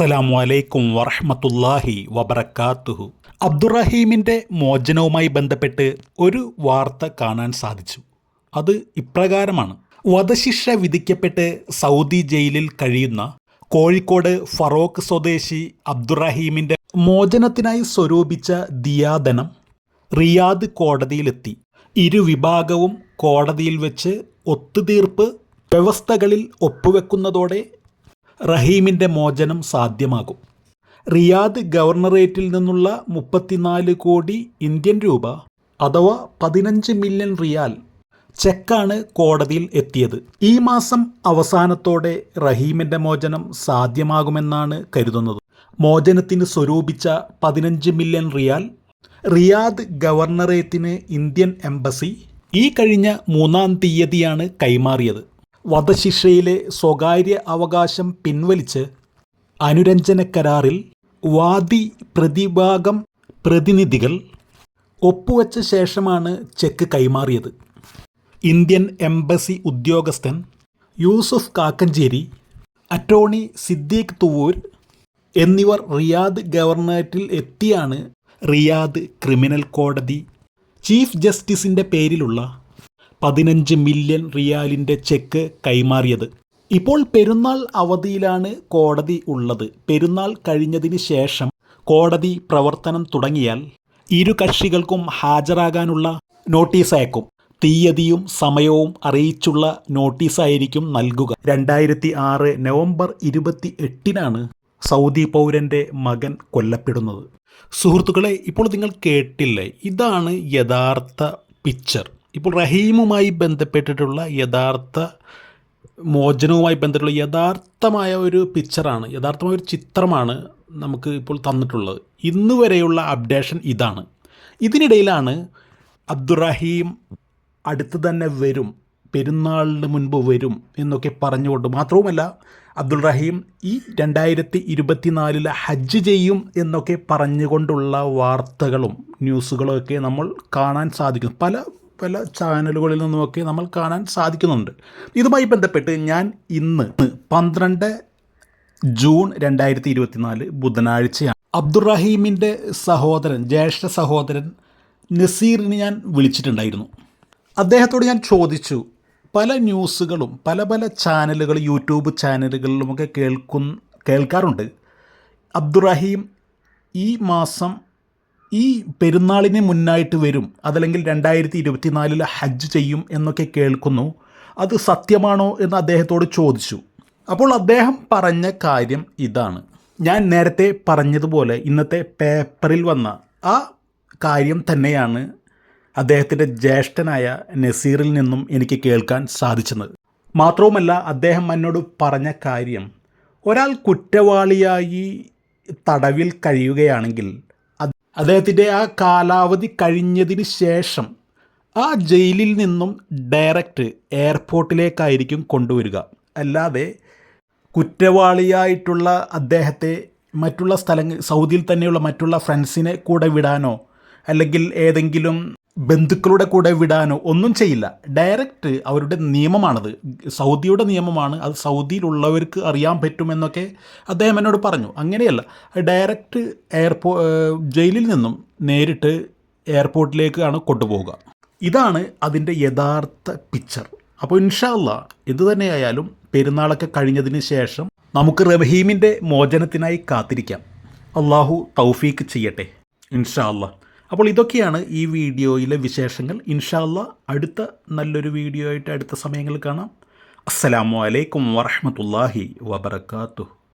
അസ്സലാമു അലൈക്കും വറഹമത്തല്ലാഹി വബർക്കാത്തുഹു അബ്ദുറഹീമിന്റെ മോചനവുമായി ബന്ധപ്പെട്ട് ഒരു വാർത്ത കാണാൻ സാധിച്ചു. അത് ഇപ്രകാരമാണ്. വധശിക്ഷ വിധിക്കപ്പെട്ട് സൗദി ജയിലിൽ കഴിയുന്ന കോഴിക്കോട് ഫറോക്ക് സ്വദേശി അബ്ദുറഹീമിന്റെ മോചനത്തിനായി സ്വരൂപിച്ച ദിയാദനം റിയാദ് കോടതിയിലെത്തി. ഇരുവിഭാഗവും കോടതിയിൽ വെച്ച് ഒത്തുതീർപ്പ് വ്യവസ്ഥകളിൽ ഒപ്പുവെക്കുന്നതോടെ റഹീമിന്റെ മോചനം സാധ്യമാകും. റിയാദ് ഗവർണറേറ്റിൽ നിന്നുള്ള മുപ്പത്തിനാല് കോടി ഇന്ത്യൻ രൂപ അഥവാ പതിനഞ്ച് മില്യൺ റിയാൽ ചെക്കാണ് കോടതിയിൽ എത്തിയത്. ഈ മാസം അവസാനത്തോടെ റഹീമിന്റെ മോചനം സാധ്യമാകുമെന്നാണ് കരുതുന്നത്. മോചനത്തിന് സ്വരൂപിച്ച പതിനഞ്ച് മില്യൺ റിയാൽ റിയാദ് ഗവർണറേറ്റിന് ഇന്ത്യൻ എംബസി ഈ കഴിഞ്ഞ മൂന്നാം തീയതിയാണ് കൈമാറിയത്. വധശിക്ഷയിലെ സ്വകാര്യ അവകാശം പിൻവലിച്ച് അനുരഞ്ജന കരാറിൽ വാദി പ്രതിഭാഗം പ്രതിനിധികൾ ഒപ്പുവെച്ച ശേഷമാണ് ചെക്ക് കൈമാറിയത്. ഇന്ത്യൻ എംബസി ഉദ്യോഗസ്ഥൻ യൂസുഫ് കാക്കഞ്ചേരി അറ്റോർണി സിദ്ദീഖ് തുവൂർ എന്നിവർ റിയാദ് ഗവർണറേറ്റിൽ എത്തിയാണ് റിയാദ് ക്രിമിനൽ കോടതി ചീഫ് ജസ്റ്റിസിന്റെ പേരിലുള്ള പതിനഞ്ച് മില്യൺ റിയാലിന്റെ ചെക്ക് കൈമാറിയത്. ഇപ്പോൾ പെരുന്നാൾ അവധിയിലാണ് കോടതി ഉള്ളത്. പെരുന്നാൾ കഴിഞ്ഞതിന് ശേഷം കോടതി പ്രവർത്തനം തുടങ്ങിയാൽ ഇരു കക്ഷികൾക്കും ഹാജരാകാനുള്ള നോട്ടീസ് അയക്കും തീയതിയും സമയവും അറിയിച്ചുള്ള നോട്ടീസായിരിക്കും നൽകുക. രണ്ടായിരത്തി ആറ് നവംബർ ഇരുപത്തി എട്ടിനാണ് സൗദി പൗരന്റെ മകൻ കൊല്ലപ്പെടുന്നത്. സുഹൃത്തുക്കളെ ഇപ്പോൾ നിങ്ങൾ കേട്ടില്ലേ? ഇതാണ് യഥാർത്ഥ പിക്ചർ. ഇപ്പോൾ റഹീമുമായി ബന്ധപ്പെട്ടിട്ടുള്ള യഥാർത്ഥ മോചനവുമായി ബന്ധപ്പെട്ടുള്ള യഥാർത്ഥമായ ഒരു പിക്ചറാണ് യഥാർത്ഥമായ ഒരു ചിത്രമാണ് നമുക്ക് ഇപ്പോൾ തന്നിട്ടുള്ളത്. ഇന്ന് വരെയുള്ള അപ്ഡേഷൻ ഇതാണ്. ഇതിനിടയിലാണ് അബ്ദുറഹീം അടുത്ത് തന്നെ വരും പെരുന്നാളിന് മുൻപ് വരും എന്നൊക്കെ പറഞ്ഞുകൊണ്ട് മാത്രവുമല്ല അബ്ദുൾ റഹീം ഈ രണ്ടായിരത്തി ഇരുപത്തിനാലിൽ ഹജ്ജ് ചെയ്യും എന്നൊക്കെ പറഞ്ഞുകൊണ്ടുള്ള വാർത്തകളും ന്യൂസുകളും ഒക്കെ നമ്മൾ കാണാൻ സാധിക്കും പല പല ചാനലുകളിൽ നിന്നുമൊക്കെ നമ്മൾ കാണാൻ സാധിക്കുന്നുണ്ട്. ഇതുമായി ബന്ധപ്പെട്ട് ഞാൻ ഇന്ന് പന്ത്രണ്ട് ജൂൺ രണ്ടായിരത്തി ഇരുപത്തിനാല് ബുധനാഴ്ചയാണ്. അബ്ദുറഹീമിന്റെ സഹോദരൻ ജ്യേഷ്ഠ സഹോദരൻ നസീറിനെ ഞാൻ വിളിച്ചിട്ടുണ്ടായിരുന്നു. അദ്ദേഹത്തോട് ഞാൻ ചോദിച്ചു പല ന്യൂസുകളും പല പല ചാനലുകൾ യൂട്യൂബ് ചാനലുകളിലുമൊക്കെ കേൾക്കുന്ന കേൾക്കാറുണ്ട്. അബ്ദുറഹീം ഈ മാസം ഈ പെരുന്നാളിന് മുന്നായിട്ട് വരും അതല്ലെങ്കിൽ രണ്ടായിരത്തി ഇരുപത്തിനാലിൽ ഹജ്ജ് ചെയ്യും എന്നൊക്കെ കേൾക്കുന്നു. അത് സത്യമാണോ എന്ന് അദ്ദേഹത്തോട് ചോദിച്ചു. അപ്പോൾ അദ്ദേഹം പറഞ്ഞ കാര്യം ഇതാണ്. ഞാൻ നേരത്തെ പറഞ്ഞതുപോലെ ഇന്നത്തെ പേപ്പറിൽ വന്ന ആ കാര്യം തന്നെയാണ് അദ്ദേഹത്തിന്റെ ജ്യേഷ്ഠനായ നസീറിൽ നിന്നും എനിക്ക് കേൾക്കാൻ സാധിച്ചത്. മാത്രവുമല്ല അദ്ദേഹം എന്നോട് പറഞ്ഞ കാര്യം ഒരാൾ കുറ്റവാളിയായി തടവിൽ കഴിയുകയാണെങ്കിൽ അദ്ദേഹത്തിന്റെ ആ കാലാവധി കഴിഞ്ഞതിന് ശേഷം ആ ജയിലിൽ നിന്നും ഡയറക്റ്റ് എയർപോർട്ടിലേക്കായിരിക്കും കൊണ്ടുവരിക. അല്ലാതെ കുറ്റവാളിയായിട്ടുള്ള അദ്ദേഹത്തെ മറ്റുള്ള സ്ഥലങ്ങൾ സൗദിയിൽ തന്നെയുള്ള മറ്റുള്ള ഫ്രണ്ട്സിനെ കൂടെ വിടാനോ അല്ലെങ്കിൽ ഏതെങ്കിലും ബന്ധുക്കളുടെ കൂടെ വിടാനോ ഒന്നും ചെയ്യില്ല. ഡയറക്റ്റ് അവരുടെ നിയമമാണത്. സൗദിയുടെ നിയമമാണ്. അത് സൗദിയിലുള്ളവർക്ക് അറിയാൻ പറ്റുമെന്നൊക്കെ അദ്ദേഹം എന്നോട് പറഞ്ഞു. അങ്ങനെയല്ല. ഡയറക്റ്റ് എയർപോ ജയിലിൽ നിന്നും നേരിട്ട് എയർപോർട്ടിലേക്കാണ് കൊണ്ടുപോവുക. ഇതാണ് അതിന്റെ യഥാർത്ഥ പിക്ചർ അപ്പോൾ ഇൻഷാല്ല ഇത് തന്നെയായാലും പെരുന്നാളൊക്കെ കഴിഞ്ഞതിന് ശേഷം നമുക്ക് റഹീമിന്റെ മോചനത്തിനായി കാത്തിരിക്കാം. അള്ളാഹു തൗഫീക്ക് ചെയ്യട്ടെ. ഇൻഷാ അപ്പോൾ ഇതൊക്കെയാണ് ഈ വീഡിയോയിലെ വിശേഷങ്ങൾ. ഇൻഷാല്ല അടുത്ത നല്ലൊരു വീഡിയോ ആയിട്ട് അടുത്ത സമയങ്ങളിൽ കാണാം. അസ്സലാമു അലൈക്കും വറഹമത്തല്ലാഹി വബർക്കാത്തു